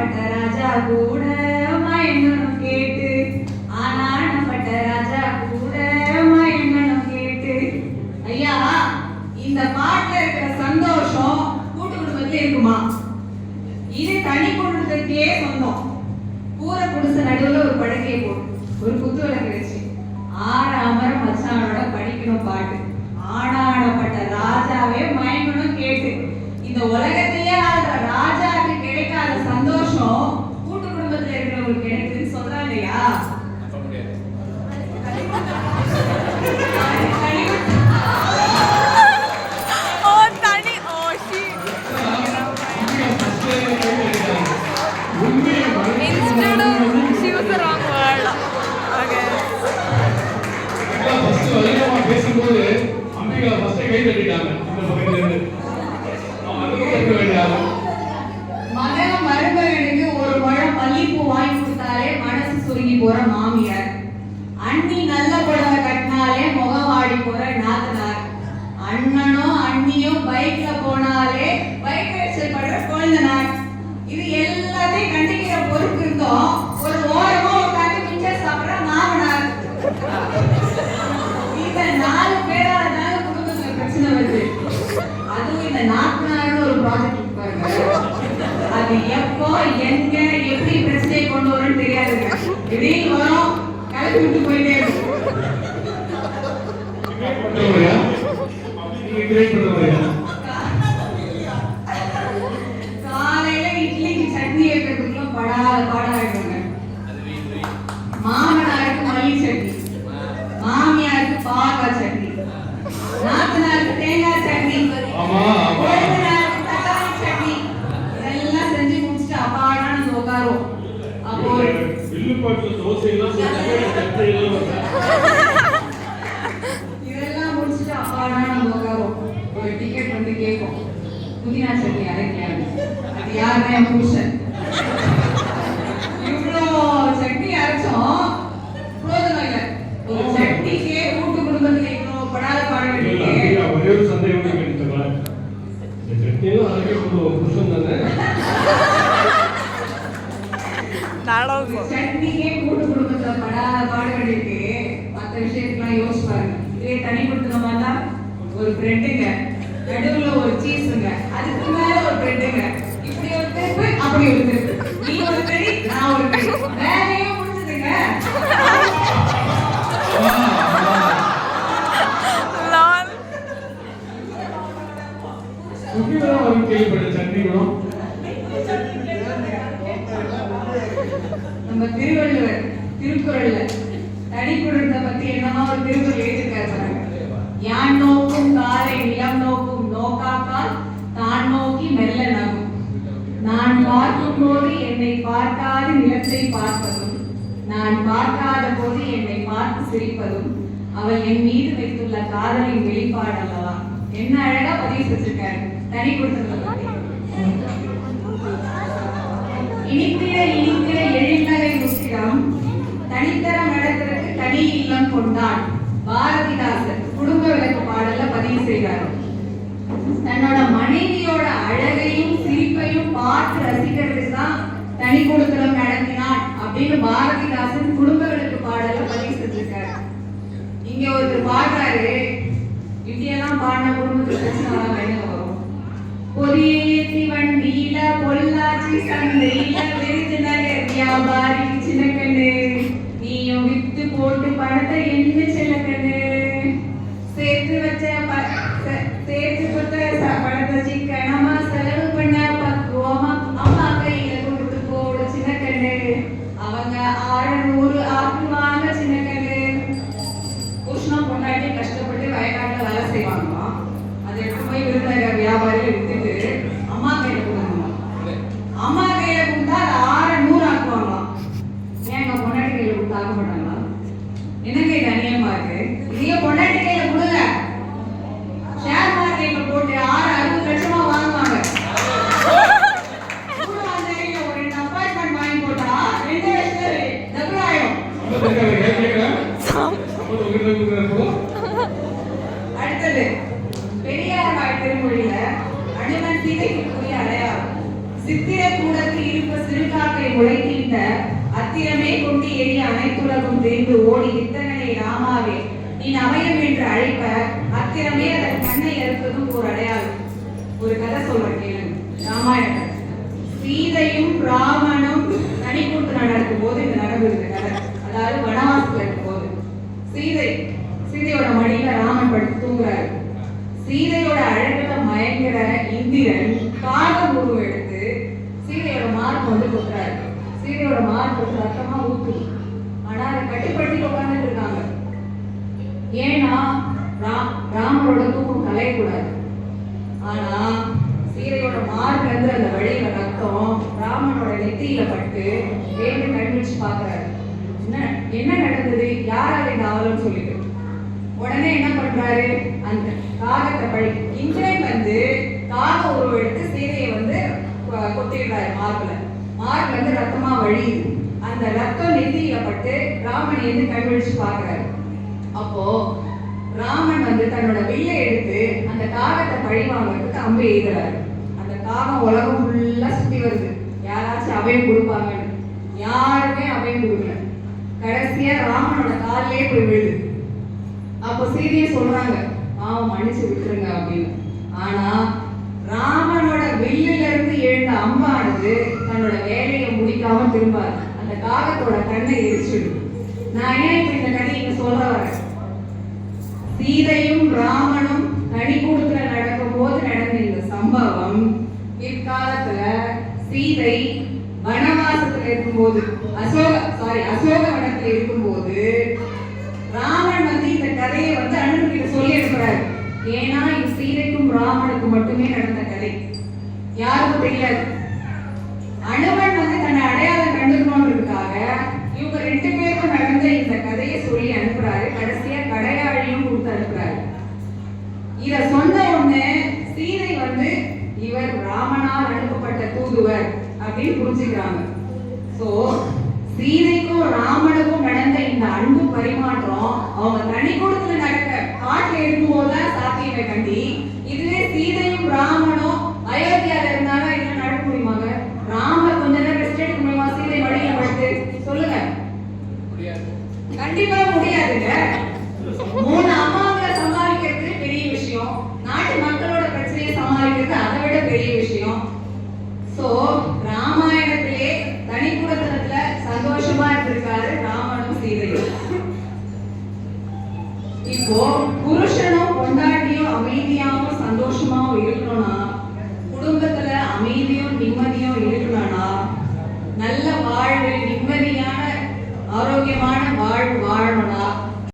கூட மயங்கணும் கேட்டு ஆனானப்பட்ட ராஜா கூட மயங்கணும் கேட்டு. ஐயா இந்த பாட்டுல இருக்கிற சந்தோஷம் கூட்டு குடும்பத்துல இருக்குமா? இது தனி குடும்பத்துக்கே சொந்தம். கூரை குடிச நடுவுல ஒரு படுக்கையை போட்டு ஒரு குத்து விளக்கு வச்சு. ஆற அமர மச்சானோட படிக்கணும் பாட்டு. ஆனாடப்பட்ட ராஜாவே மயங்கணும் கேட்டு. இந்த உலகத்திலேயே ஆளுற ராஜாவுக்கு கிடைக்காத சந்தோஷம் கூட்டு குடும்பத்துல இருக்கிறவங்களுக்கு கிடைக்குதுன்னு சொல்றாங்க இல்லையா? instead of மல்லிப்பூ கொடுத்தாலே மனசு சுருங்கி போற மாமியார். அண்ணி நல்ல புடவை கட்டினாலே முகம் வாடி போற நாத்தனார். அண்ணனும் அண்ணியும் பைக்ல போனாலே பைக் எரிச்சல் படுற குழந்தனார். இது எல்லாத்தையும் கண்டிக்கிற பொறுப்பு இருந்தோம் போயிட்டே இருக்கும் வில்லுப்பாட்டுல தோசை எல்லாம் செஞ்சாங்க, சட்னி எல்லாம் வந்தாங்க. இதெல்லாம் முடிச்சுட்டு அப்பாடா நம்ம உட்காரோம் ஒரு டிக்கெட் வந்து கேட்போம் புதினா சட்னி அரைக்கலையான்னு அது என் புருஷன். இவ்வளோ சட்னி அரைச்சோம். பிரோஜனம் இல்லை ஒரு சட்னிக்கே கூட்டு குடும்பத்துல இவ்வளோ படாத பாட இல்ல, வேண்டியது அம்பிகா, ஒரே ஒரு சந்தேகம் சட்னியும் அரைக்க புருஷன் விஷயத்துக்குலாம் யோசிச்சு பாருங்க. இதே தனி கொடுத்துன மாதிரினா ஒரு பிரெட்டுங்க நடுவுல ஒரு சீஸுங்க அதுக்கு மேல ஒரு பிரெட்டுங்க இப்படி ஒரு திருப்பு அப்படி ஒரு திருப்பு நீ ஒரு கறி நான் ஒரு கறி வேலையே முடிஞ்சதுங்க. கேள்விப்பட்ட சட்னி பார்க்காத நிலத்தை பார்ப்பதும் நான் பார்க்காத போது என்னை பார்த்து சிரிப்பதும் அவள் என் மீது வைத்துள்ள காதலின் வெளிப்பாடு அல்லவா என்ன அழகா பதிவு செஞ்சிருக்காரு. தனி குடும்பத்தை இனிக்கிற இனிக்கிற எழில்நகை முஸ்திரம் தனித்தரம் நடத்துறதுக்கு தனி இல்லம் கொண்டான் பாரதிதாசன் குடும்ப விளக்கு பாடல்ல பதிவு செய்தார். தன்னோட மனைவியோட அழகையும் சிரிப்பையும் பார்த்து ரசிக்கிறது தான் தனி நடத்தினான் அப்படின்னு பாரதிதாசன் குடும்ப விளக்கு பாடல்ல பதிவு செஞ்சிருக்காரு. இங்க ஒருத்தர் பாடுறாரு இப்படியெல்லாம் பாடின குடும்பத்துக்கு பிரச்சனை வராம என்ன வரும். பொதியேத்தி வண்டியில பொள்ளாச்சி சந்தையில விருதுநகர் வியாபாரி சின்ன நீயும் வித்து போட்டு பணத்தை என்ன செல்ல சேர்த்து வச்ச ப- சேர்த்து கொடுத்த பணத்தை சித்திர கூடத்தில் இருப்ப சிறுகாக்கை உழைக்கின்ற அத்திரமே கொண்டு எரிய அனைத்துலகம் தெரிந்து ஓடி இத்தகனை ராமாவே நீ அமயம் என்று அழைப்ப அத்திரமே அதன் கண்ணை அறுப்பதும் ஒரு அடையாளம். ஒரு கதை சொல்றேன் கேளுங்க ராமாயண சீதையும் ராமனும் தனிக்கூட்டு நடக்கும் போது இந்த நடந்தது கதை. அதாவது வனவாசத்துல இருக்கும் போது சீதை சீதையோட மடியில ராமன் படுத்து தூங்குறாரு. சீதையோட அழகுல மயங்கிற இந்திரன் காகம் உருவெடு எடுத்து சீதையோட மார்க் வந்து கொத்துறாரு சீதையோட மார்க் சத்தமா ரத்தமா ஆனா அதை கட்டுப்படுத்தி உட்கார்ந்துட்டு இருக்காங்க. ஏன்னா ராமரோட தூக்கம் கலையக்கூடாது. ஆனா சீதையோட மார்க் வந்து அந்த வழியில ரத்தம் ராமனோட நெத்தியில பட்டு வேண்டு கண் பாக்குறாரு. என்ன என்ன நடந்தது? யார் இந்த அவலம் சொல்லிட்டு? உடனே என்ன பண்றாரு? அந்த காகத்தை பழி இந்திரன் வந்து காக உருவெடுத்து சீதையை வந்து கொ- கொத்திடுறாரு மார்பில். மார் வந்து ரத்தமா வழியுது அந்த ரத்தம் நெத்தியில பட்டு ராமன் வந்து கண்விழிச்சு பாக்குறாரு அப்போ ராமன் வந்து தன்னோட வில்லை எடுத்து அந்த காகத்தை பழி வாங்குறதுக்கு அம்பு எய்துறாரு. அந்த காகம் உலகம் ஃபுல்லா சுத்தி வருது. யாராச்சும் அபயம் கொடுப்பாங்கன்னு. யாருமே அபயம் கொடுக்கல. கடைசியா ராமனோட காலிலே போய் விழுது. அப்போ சீதையை சொல்றாங்க பாவம் மன்னிச்சு விட்டுருங்க அப்படின்னு. ஆனா ராமனோட வில்லில இருந்து எழுந்த அம்பானது தன்னோட வேலையை முடிக்காம திரும்பாது அந்த காகத்தோட கண்ணை எரிச்சிடும் நான் ஏன் இப்ப இந்த கதை இங்க சொல்ல வரேன்? சீதையும் ராமனும் தனிக்கூடத்துல நடக்கும் போது நடந்த இந்த சம்பவம் பிற்காலத்துல சீதை வனவாசத்துல இருக்கும்போது அசோக சாரி அசோக வனத்துல இருக்கும்போது ராமன் வந்து இந்த கதையை வந்து அண்ணன் கிட்ட சொல்லி அனுப்புறாரு. ஏன்னா இது சீதைக்கும் ராமனுக்கு மட்டுமே நடந்த கதை. யாருக்கும் தெரியாது. அனுமன் வந்து தன்னை அடையாளம் கண்டுக்கணுன்றதுக்காக இவங்க ரெண்டு பேருக்கும் நடந்த இந்த கதையை சொல்லி அனுப்புறாரு. கடைசியா கடையாழியும் கொடுத்து அனுப்புறாரு. இத சொன்ன உடனே சீதை வந்து இவர் ராமனால் அனுப்பப்பட்ட தூதுவர் அப்படின்னு புரிஞ்சுக்கிறாங்க. சோ சீதைக்கும் ராமனுக்கும் நடந்த பரிமாற்றம். அவங்க தனி கொடுத்துல நடக்க காட்டுல இருக்கும்போது தான் சாத்தியமே கண்டி இதுவே சீதையும் ராமனும் அயோத்தியால இருந்தாலும் என்ன நடக்க முடியுமாங்க ராமர் கொஞ்ச நேரம் ரெஸ்ட் எடுக்க முடியுமா? சீதை வழியில படுத்து சொல்லுங்க. கண்டிப்பா முடியாதுங்க. மூணு அம்மாங்களை சமாளிக்கிறது பெரிய விஷயம். நாட்டு மக்களோட பிரச்சனையை சமாளிக்கிறது அதை விட பெரிய விஷயம். சோ இப்போ புருஷனும் கொண்டாட்டியும் அமைதியாகவும் சந்தோஷமாவும் இருக்கணும்னா குடும்பத்துல அமைதியும் நிம்மதியும் இருக்கணும்னா நல்ல வாழ்வு நிம்மதியான ஆரோக்கியமான வாழ்வு வாழணும்னா